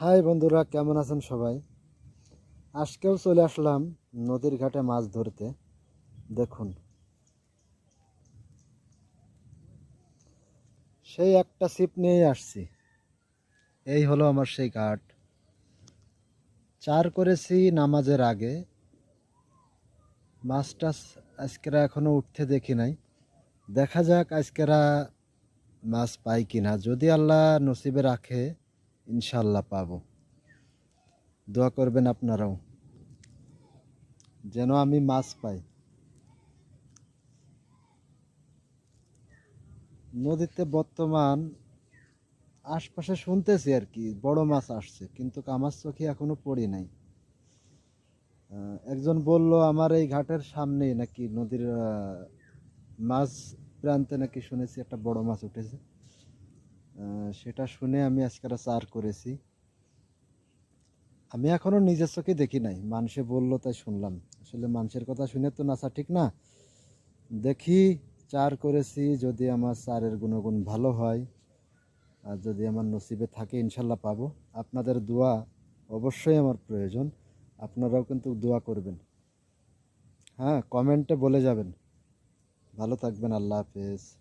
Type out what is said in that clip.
High বন্ধুরা, কেমন আছেন সবাই? আজকেও চলে আসলাম নদীর ঘাটে মাছ ধরতে। দেখুন। সেই একটা ছিপ নিয়েই আসছি। এই হলো আমার সেই ঘাট। চার করেছি নামাজের আগে। মাছটা আজকেরা এখনও উঠতে দেখি নাই। দেখা যাক আজকেরা মাছ পাই কিনা। যদি আল্লাহ নসিবে রাখে ইনশাল্লাহ পাবো। দোয়া করবেন আপনারাও। যেন আমি মাছ পাই। নদীতে বর্তমান আশপাশে শুনতেছি আর কি, বড় মাছ আসছে, কিন্তু আমার চোখে এখনও পড়ি নাই। একজন বলল, আমার এই ঘাটের সামনেই নাকি নদীর মাছ প্রান্তে নাকি শুনেছি একটা বড় মাছ উঠেছে। সেটা শুনে আমি আজকে চার করেছি। আমি এখনও নিজের চোখে দেখি নাই। মানুষে বলল, তাই শুনলাম। আসলে মানুষের কথা শুনে তো নাচা ঠিক না। দেখি, চার করেছি, যদি আমার চারের গুণগুণ ভালো হয়, আর যদি আমার নসিবে থাকে, ইনশাল্লাহ পাবো। আপনাদের দোয়া অবশ্যই আমার প্রয়োজন। আপনারাও কিন্তু দোয়া করবেন। হ্যাঁ কমেন্টে বলে যাবেন। ভালো থাকবেন, আল্লাহ হাফেজ।